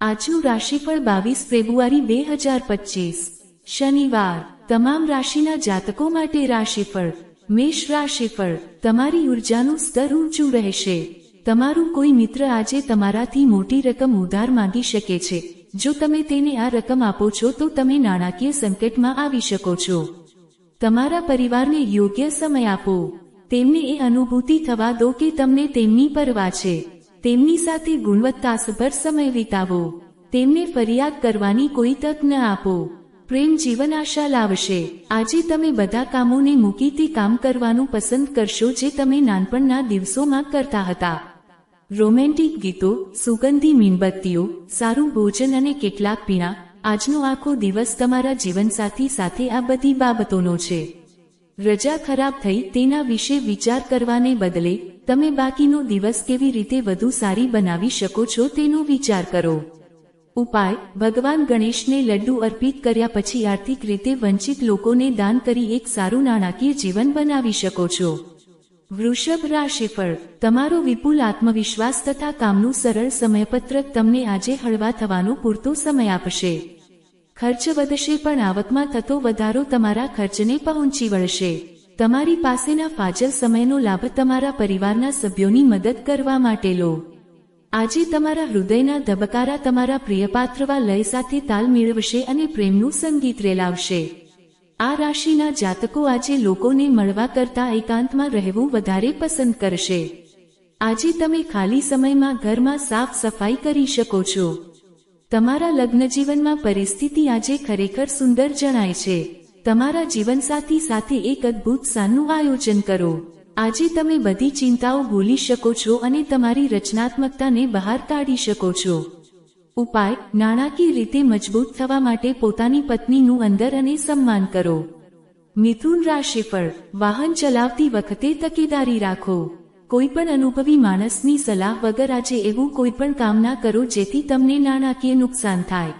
આજનું રાશિફળ બાવીસ ફેબ્રુઆરી બે હજાર પચીસ. શનિવાર. તમામ રાશિના જાતકો માટે રાશિફળ. મેષ રાશિફળ. તમારી ઉર્જાનું સ્તર ઊંચું રહેશે. તમારું કોઈ મિત્ર આજે તમારાથી મોટી રકમ ઉધાર માંગી શકે છે. જો તમે તેને આ રકમ આપો છો તો તમે નાણાકીય સંકટમાં આવી શકો છો. તમારા પરિવારને યોગ્ય સમય આપો. તેમને એ અનુભૂતિ થવા દો કે તમને તેમની પરવા છે. તેમની સાથે ગુણવત્તાસભર સમય વિતાવો. તેમને ફરિયાદ કરવાની કોઈ તક ન આપો. પ્રેમ જીવન આશા લાવશે. આજે તમે બધા કામોને મૂકીથી કામ કરવાનું પસંદ કરશો જે તમે નાનપણના દિવસોમાં કરતા હતા. રોમેન્ટિક ગીતો, સુગંધી મીણબત્તીઓ, સારું ભોજન અને કેટલાક પીણા, આજનો આખો દિવસ તમારા જીવનસાથી સાથે આ બધી બાબતોનો છે. રજા ખરાબ થઈ તેના વિશે વિચાર કરવાને બદલે, તમે બાકીનો દિવસ કેવી રીતે વધુ સારી બનાવી શકો છો તેનો વિચાર કરો. ઉપાય, ભગવાન ગણેશને લડ્ડુ અર્પિત કર્યા પછી આર્થિક રીતે વંચિત લોકોને દાન કરી એક સારું નાણાકીય જીવન બનાવી શકો છો. વૃષભ રાશિફળ, તમારો વિપુલ આત્મવિશ્વાસ તથા કામનું સરળ સમયપત્રક તમને આજે હળવા થવાનો પૂરતો સમય આપશે. ખર્ચ વધશે પણ આવકમાં થતો વધારો તમારા ખર્ચને પહોંચી વળશે. તમારી પાસેના ફાજલ સમયનો લાભ તમારા પરિવારના સભ્યોની મદદ કરવા માટે લો. આજે તમારા હૃદયના ધબકારા તમારા પ્રિયપાત્રવા લય સાથે તાલ મેળવશે અને પ્રેમનું સંગીત રેલાવશે. આ રાશિના જાતકો આજે લોકોને મળવા કરતા એકાંતમાં રહેવું વધારે પસંદ કરશે. આજે તમે ખાલી સમયમાં ઘરમાં સાફ સફાઈ કરી શકો છો. તમારા લગ્નજીવનમાં પરિસ્થિતિ આજે ખરેખર સુંદર જણાય છે. તમારા જીવનસાથી સાથે એક અદ્ભુત સાનનું આયોજન કરો. આજે તમે બધી ચિંતાઓ ભૂલી શકો છો અને તમારી રચનાત્મકતાને બહાર કાઢી શકો છો. ઉપાય, નાણાકીય રીતે મજબૂત થવા માટે પોતાની પત્નીનું અંદર અને સન્માન કરો. મિથુન રાશિ પર વાહન ચલાવતી વખતે તકેદારી રાખો. કોઈ પણ અનુભવી માણસની સલાહ વગર આજે એવું કોઈ પણ કામ ના કરો જેથી તમને નાણાકીય નુકસાન થાય.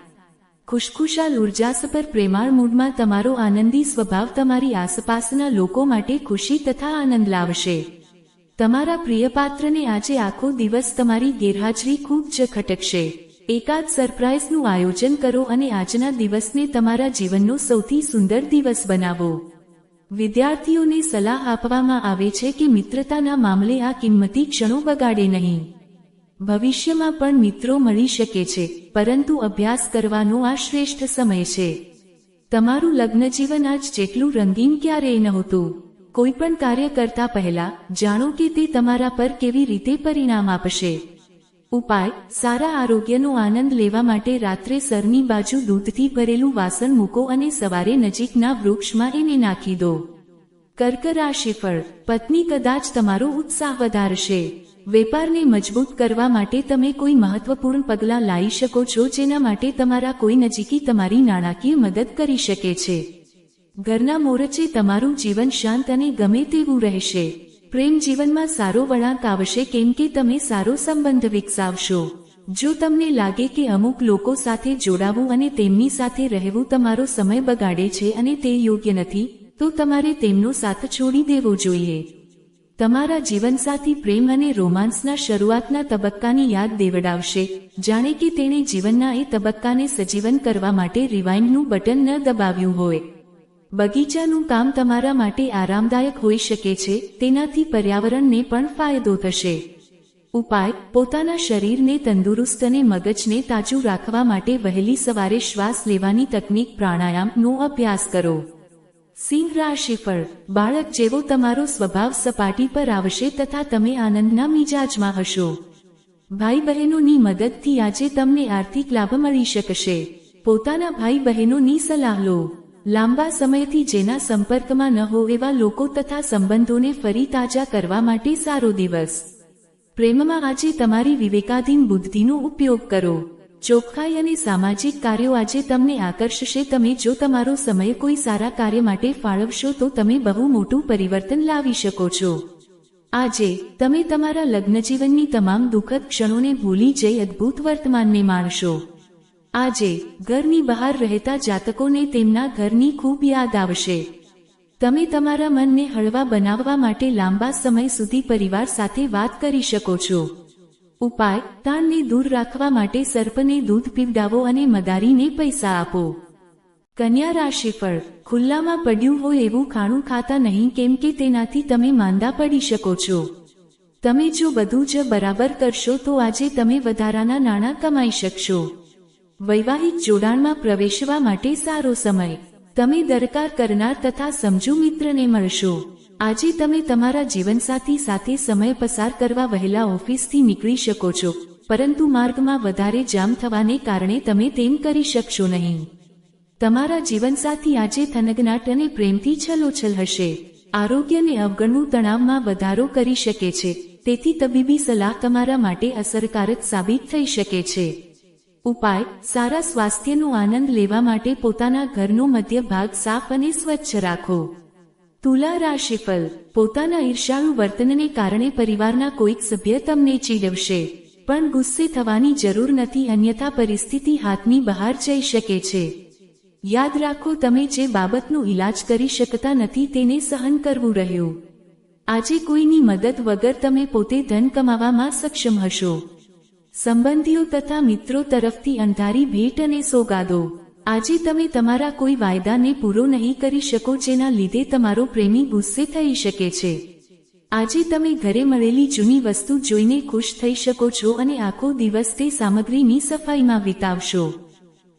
ખુશખુશાલ ઉર્જાસભર પ્રેમાળ મૂડમાં તમારો આનંદી સ્વભાવ તમારી આસપાસના લોકો માટે ખુશી તથા આનંદ લાવશે. તમારા પ્રિય પાત્રને આજે આખો દિવસ તમારી ગેરહાજરી ખૂબ જ ખટકશે. એકાદ સરપ્રાઇઝનું આયોજન કરો અને આજના દિવસને તમારા જીવનનો સૌથી સુંદર દિવસ બનાવો. વિદ્યાર્થીઓને સલાહ આપવામાં આવે છે કે મિત્રતાના મામલે આ કિંમતી ક્ષણો બગાડે નહીં. ભવિષ્યમાં પણ મિત્રો મળી શકે છે, પરંતુ અભ્યાસ કરવાનો આ શ્રેષ્ઠ સમય છે. તમારું લગ્નજીવન આજ જેટલું રંગીન ક્યારેય નહોતું. કોઈ પણ કાર્ય કરતા પહેલા જાણો કે તે તમારા પર કેવી રીતે પરિણામ આપશે. ઉપાય, સારા આરોગ્યનો આનંદ લેવા માટે રાત્રે સરની બાજુ દૂધથી ભરેલું વાસણ મૂકો અને સવારે નજીકના વૃક્ષમાં એને નાખી દો. કર્ક રાશિફળ પત્ની કદાચ તમારો ઉત્સાહ વધારશે. વેપારને મજબૂત કરવા માટે તમે કોઈ મહત્વપૂર્ણ પગલાં લાવી શકો છો જેના માટે તમારા કોઈ નજીકી તમારી નાણાકીય મદદ કરી શકે છે. ઘરના મોરચે તમારું જીવન શાંત અને ગમે તેવું રહેશે. પ્રેમ જીવનમાં સારો વળાંક આવશે કેમ કે તમે સારો સંબંધ વિકસાવશો. જો તમને લાગે કે અમુક લોકો સાથે જોડાવું અને તેમની સાથે રહેવું તમારો સમય બગાડે છે અને તે યોગ્ય નથી, તો તમારે તેમનો સાથ છોડી દેવો જોઈએ. તમારા જીવનસાથી પ્રેમ અને રોમાન્સના શરૂઆતના તબક્કાની યાદ દેવડાવશે. જાણે કે તેણે જીવનના એ તબક્કાને સજીવન કરવા માટે રિવાઇન્ડનું બટન ન દબાવ્યું હોય. બગીચાનું કામ તમારા માટે આરામદાયક હોઈ શકે છે, તેનાથી પર્યાવરણને પણ ફાયદો થશે. ઉપાય, પોતાના શરીરને તંદુરસ્ત અને મગજને તાજું રાખવા માટે વહેલી સવારે શ્વાસ લેવાની તકનીક પ્રાણાયામનો અભ્યાસ કરો. સિંહ રાશિફળ બાળક જેવો તમારો સ્વભાવ સપાટી પર આવશે તથા તમે આનંદના મિજાજમાં હશો. ભાઈ બહેનોની મદદથી આજે તમને આર્થિક લાભ મળી શકશે. પોતાના ભાઈ બહેનોની સલાહ લો. લાંબા સમયથી જેના સંપર્કમાં ન હો એવા લોકો તથા સંબંધોને ફરી તાજા કરવા માટે સારો દિવસ. પ્રેમમાં આજે તમારી વિવેકાધીન બુદ્ધિનો ઉપયોગ કરો. ચોખ્ખાઈ અને સામાજિક કાર્યો આજે તમને આકર્ષશે. તમે જો તમારો સમય કોઈ સારા કાર્ય માટે ફાળવશો તો તમે બહુ મોટું પરિવર્તન લાવી શકો છો. આજે, તમે તમારા લગ્નજીવનની તમામ દુઃખદ ક્ષણોને ભૂલી જઈ અદ્ભુત વર્તમાનને માણશો. આજે ઘરની બહાર રહેતા જાતકોને તેમના ઘરની ખૂબ યાદ આવશે. તમે તમારા મનને હળવા બનાવવા માટે લાંબા સમય સુધી પરિવાર સાથે વાત કરી શકો છો. ઉપાય, તાણને દૂર રાખવા માટે સર્પને દૂધ પીવડાવો અને મદારીને પૈસા આપો. કન્યા રાશિફળ ખુલ્લામાં પડ્યું હોય એવું ખાણું ખાતા નહીં કેમ કે તેનાથી તમે માંદા પડી શકો છો. તમે જો બધું જ બરાબર કરશો તો આજે તમે વધારાના નાણાં કમાઈ શકશો. વૈવાહિક જોડાણમાં પ્રવેશવા માટે સારો સમય. તમે દરકાર કરનાર તથા સમજુ મિત્રને મળશો. આજે તમે તમારા જીવનસાથી સાથે સમય પસાર કરવા વહેલા ઓફિસથી નીકળી શકો છો, પરંતુ માર્ગમાં વધારે જામ થવાને કારણે તમે તેમ કરી શકશો નહીં. તમારા જીવનસાથી આજે થનગનાટ અને પ્રેમથી છલોછલ હશે. આરોગ્યને અવગણવું તણાવમાં વધારો કરી શકે છે, તેથી તબીબી સલાહ તમારા માટે અસરકારક સાબિત થઈ શકે છે. ઉપાય સારા સ્વાસ્થ્યનો આનંદ લેવા માટે પોતાના ઘરનો મધ્ય ભાગ સાફ અને સ્વચ્છ રાખો. તુલા રાશિફલ પોતાના ઈર્ષાળુ વર્તનને કારણે પરિવારના કોઈક સભ્ય તમને ચીડવશે. પણ ગુસ્સે થવાની જરૂર નથી, અન્યથા પરિસ્થિતિ હાથની બહાર જઈ શકે છે. યાદ રાખો, તમે જે બાબતનો ઈલાજ કરી શકતા નથી તેને સહન કરવું રહ્યું. આજે કોઈની મદદ વગર તમે પોતે ધન કમાવામાં સક્ષમ હશો. સંબંધીઓ તથા મિત્રો તરફથી અંધારી ભેટ અને સોગાદો. આજે તમે તમારા કોઈ વાયદાને પૂરો નહીં કરી શકો જેના લીધે તમારો પ્રેમી ગુસ્સે થઈ શકે છે. આજે તમે ઘરે મળેલી જૂની વસ્તુ જોઈને ખુશ થઈ શકો છો અને આખો દિવસ તે સામગ્રીની સફાઈમાં વિતાવશો.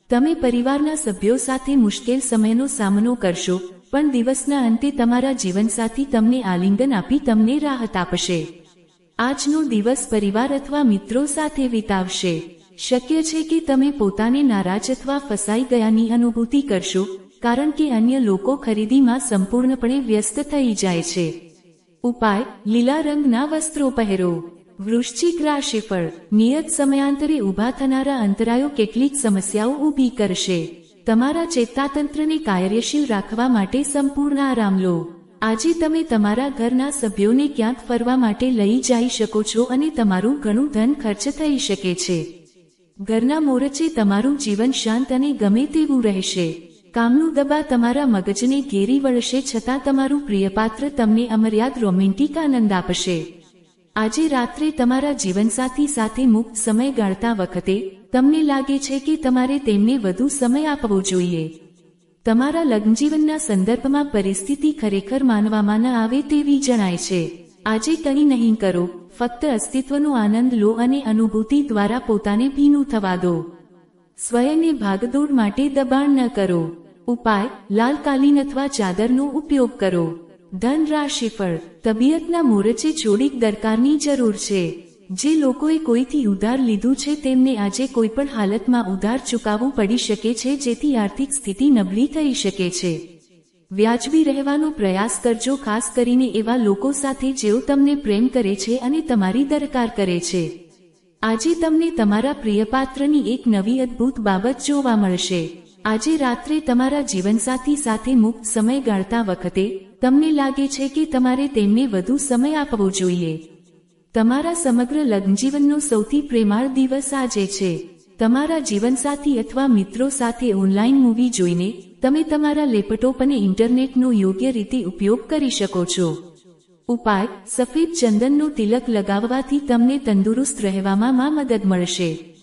તમે પરિવારના સભ્યો સાથે મુશ્કેલ સમયનો સામનો કરશો, પણ દિવસના અંતે તમારા જીવનસાથી તમને આલિંગન આપી તમને રાહત આપશે. આજનો દિવસ પરિવાર અથવા મિત્રો સાથે વિતાવશે. શક્ય છે કે તમે પોતાને નારાજ અથવા ફસાઈ ગયાની અનુભૂતિ કરશો, કારણ કે અન્ય લોકો ખરીદીમાં સંપૂર્ણપણે વ્યસ્ત થઈ જાય છે. ઉપાય, લીલા રંગના વસ્ત્રો પહેરો. વૃશ્ચિક રાશિફળ. નિયત સમયાંતરે ઊભા થનારા અંતરાયો કેટલીક સમસ્યાઓ ઊભી કરશે. તમારા ચેતાતંત્રને કાર્યશીલ રાખવા માટે સંપૂર્ણ આરામ લો. આજે તમે તમારા ઘરના સભ્યોને ક્યાંક ફરવા માટે લઈ જઈ શકો છો અને તમારું ઘણું ધન ખર્ચ થઈ શકે છે. ઘરના મોરચે તમારું જીવન શાંત અને ગમે તેવું રહેશે. કામનું દબા તમારા મગજને ઘેરી વળશે છતાં તમારું પ્રિયપાત્ર તમને અમર્યાદ રોમેન્ટિક આનંદ આપશે. આજે રાત્રે તમારા જીવનસાથી સાથે મુક્ત સમય ગાળતા વખતે, તમને લાગે છે કે તમારે તેમને વધુ સમય આપવો જોઈએ. તમારા લગ્નજીવનના સંદર્ભમાં પરિસ્થિતિ ખરેખર માનવામાં ન આવે તેવી જણાય છે. આજે કંઈ નહીં કરો, ફક્ત અસ્તિત્વનો આનંદ લો અને અનુભૂતિ દ્વારા પોતાને ભીનું થવા દો. સ્વયંને ભાગદોડ માટે દબાણ ન કરો. ઉપાય લાલ કાલીન અથવા ચાદરનો ઉપયોગ કરો. ધન રાશિફળ તબિયતના મોરચે થોડીક દરકારની જરૂર છે. જે લોકોએ કોઈથી ઉધાર લીધું છે તેમને આજે કોઈપણ હાલતમાં ઉધાર ચૂકવવું પડી શકે છે, જેથી આર્થિક સ્થિતિ નબળી થઈ શકે છે. વ્યાજબી રહેવાનો પ્રયાસ કરજો, ખાસ કરીને એવા લોકો સાથે જેઓ તમને પ્રેમ કરે છે અને તમારી દરકાર કરે છે. આજે તમને તમારા પ્રિયપાત્રની એક નવી અદ્ભુત બાબત જોવા મળશે. આજે રાત્રે તમારા જીવનસાથી સાથે મુક્ત સમય ગાળતા વખતે, તમને લાગે છે કે તમારે તેમને વધુ સમય આપવો જોઈએ. તમારા સમગ્ર લગ્નજીવનનો સૌથી પ્રેમાળ દિવસ આજે છે. તમારા જીવનસાથી અથવા મિત્રો સાથે ઓનલાઈન મૂવી જોઈને, તમે તમારા લેપટોપ અને ઇન્ટરનેટનો યોગ્ય રીતે ઉપયોગ કરી શકો છો. ઉપાય, સફેદ ચંદનનો તિલક લગાવવાથી તમને તંદુરસ્ત રહેવામાં મદદ મળશે.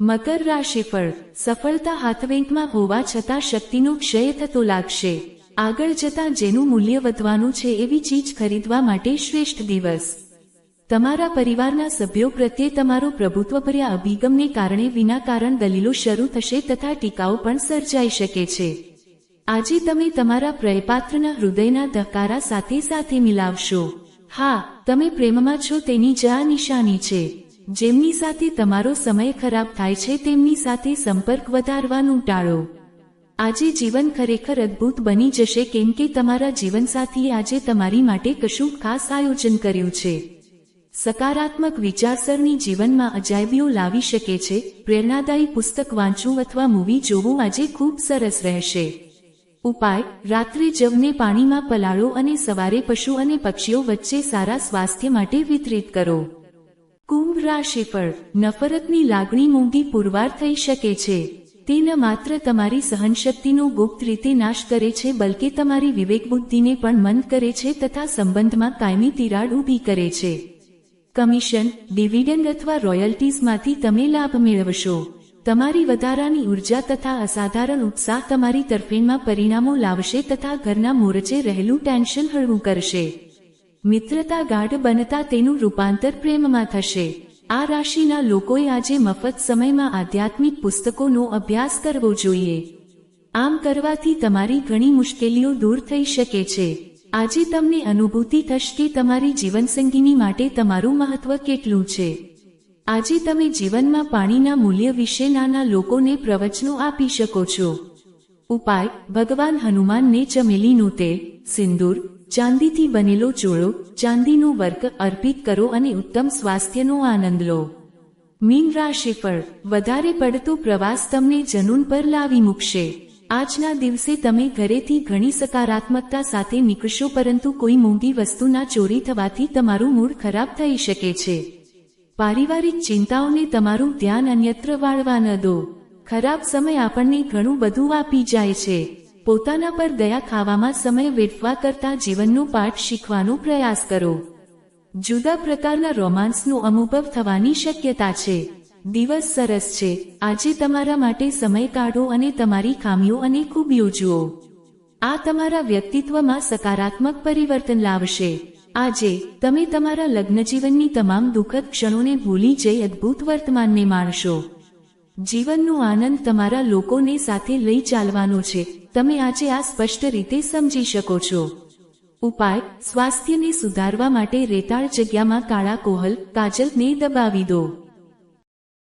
મકર રાશિફળ સફળતા હાથવેંકમાં હોવા છતાં શક્તિનો ક્ષય થતો લાગશે. આગળ જતાં જેનું મૂલ્ય વધવાનું છે એવી ચીજ ખરીદવા માટે શ્રેષ્ઠ દિવસ. તમારા પરિવારના સભ્યો પ્રત્યે તમારો પ્રભુત્વભર્યા અભિગમને કારણે વિના કારણ દલીલો શરૂ થશે તથા ટીકાઓ પણ સર્જાઈ શકે છે. આજે તમે તમારા પ્રયપાત્રના હૃદયના ધકારા સાથે સાથે મિલાવશો. હા, તમે પ્રેમમાં છો તેની જ નિશાની છે. જેમની સાથે તમારો સમય ખરાબ થાય છે તેમની સાથે સંપર્ક વધારવાનું ટાળો. આજે જીવન ખરેખર અદ્ભુત બની જશે કેમ કે તમારા જીવનસાથીએ આજે તમારી માટે કશું ખાસ આયોજન કર્યું છે. સકારાત્મક વિચારસરણી જીવનમાં અજાયબીઓ લાવી શકે છે, પ્રેરણાદાયી પુસ્તક વાંચવું અથવા મૂવી જોવું આજે ખૂબ સરસ રહેશે. ઉપાય, રાત્રે જવને પાણીમાં પલાળો અને સવારે પશુ અને પક્ષીઓ વચ્ચે સારા સ્વાસ્થ્ય માટે વિતરિત કરો. કુંભ રાશિ પર, નફરતની લાગણી મોંઘી પુરવાર થઈ શકે છે. તે ન માત્ર તમારી સહનશક્તિનો ગુપ્ત રીતે નાશ કરે છે, બલકે તમારી વિવેક બુદ્ધિને પણ મંદ કરે છે તથા સંબંધમાં કાયમી તિરાડ ઊભી કરે છે. કમિશન, ડિવિડન્ડ અથવા રોયલ્ટીઝમાંથી તમે લાભ મેળવશો. તમારી વધારાની ઊર્જા તથા અસાધારણ ઉત્સાહ તમારી તરફેણમાં પરિણામો લાવશે તથા ઘરના મોરચે રહેલું ટેન્શન હળવું કરશે. મિત્રતા ગાઢ બનતા તેનું રૂપાંતર પ્રેમમાં થશે. આ રાશિના લોકોએ આજે મફત સમયમાં આધ્યાત્મિક પુસ્તકોનો અભ્યાસ કરવો જોઈએ. આમ કરવાથી તમારી ઘણી મુશ્કેલીઓ દૂર થઈ શકે છે. આજે તમને અનુભૂતિ થશે કે તમારી જીવનસંગીની માટે તમારું મહત્વ કેટલું છે. આજે તમે જીવનમાં પાણીના મૂલ્ય વિશે નાના લોકોને પ્રવચનો આપી શકો છો. ઉપાય, ભગવાન હનુમાનને ચમેલીનું તેલ સિંદૂર, ચાંદીથી બનેલો ચોળો, ચાંદીનું વર્ક અર્પિત કરો અને ઉત્તમ સ્વાસ્થ્યનો આનંદ લો. મીન રાશિ પર વધારે પડતો પ્રવાસ તમને જનૂન પર લાવી મૂકશે. આજના દિવસે તમે ઘરેથી ઘણી સકારાત્મકતા સાથે નીકળશો પરંતુ કોઈ મોંઘી વસ્તુના ચોરી થવાથી તમારું મૂડ ખરાબ થઈ શકે છે. પારિવારિક ચિંતાઓને તમારું ધ્યાન અન્યત્ર વાળવા ન દો. ખરાબ સમય આપણને ઘણું બધું આપી જાય છે. પોતાના પર દયા ખાવામાં સમય વેઠવા કરતા જીવનનો પાઠ શીખવાનો પ્રયાસ કરો. જુદા પ્રકારના રોમાન્સનો અનુભવ થવાની શક્યતા છે. દિવસ સરસ છે. આજે તમારા માટે સમય કાઢો અને તમારી ખામીઓ અને ખૂબીઓ જુઓ. આ તમારા વ્યક્તિત્વમાં સકારાત્મક પરિવર્તન લાવશે. આજે તમે તમારા લગ્નજીવનની તમામ દુઃખદ ક્ષણોને ભૂલી જઈ અદ્ભુત વર્તમાનને માણશો. જીવનનો આનંદ તમારા લોકોને સાથે લઈ ચાલવાનો છે. તમે આજે આ સ્પષ્ટ રીતે સમજી શકો છો. ઉપાય, સ્વાસ્થ્યને સુધારવા માટે રેતાળ જગ્યામાં કાળા કોહલ કાજલને દબાવી દો.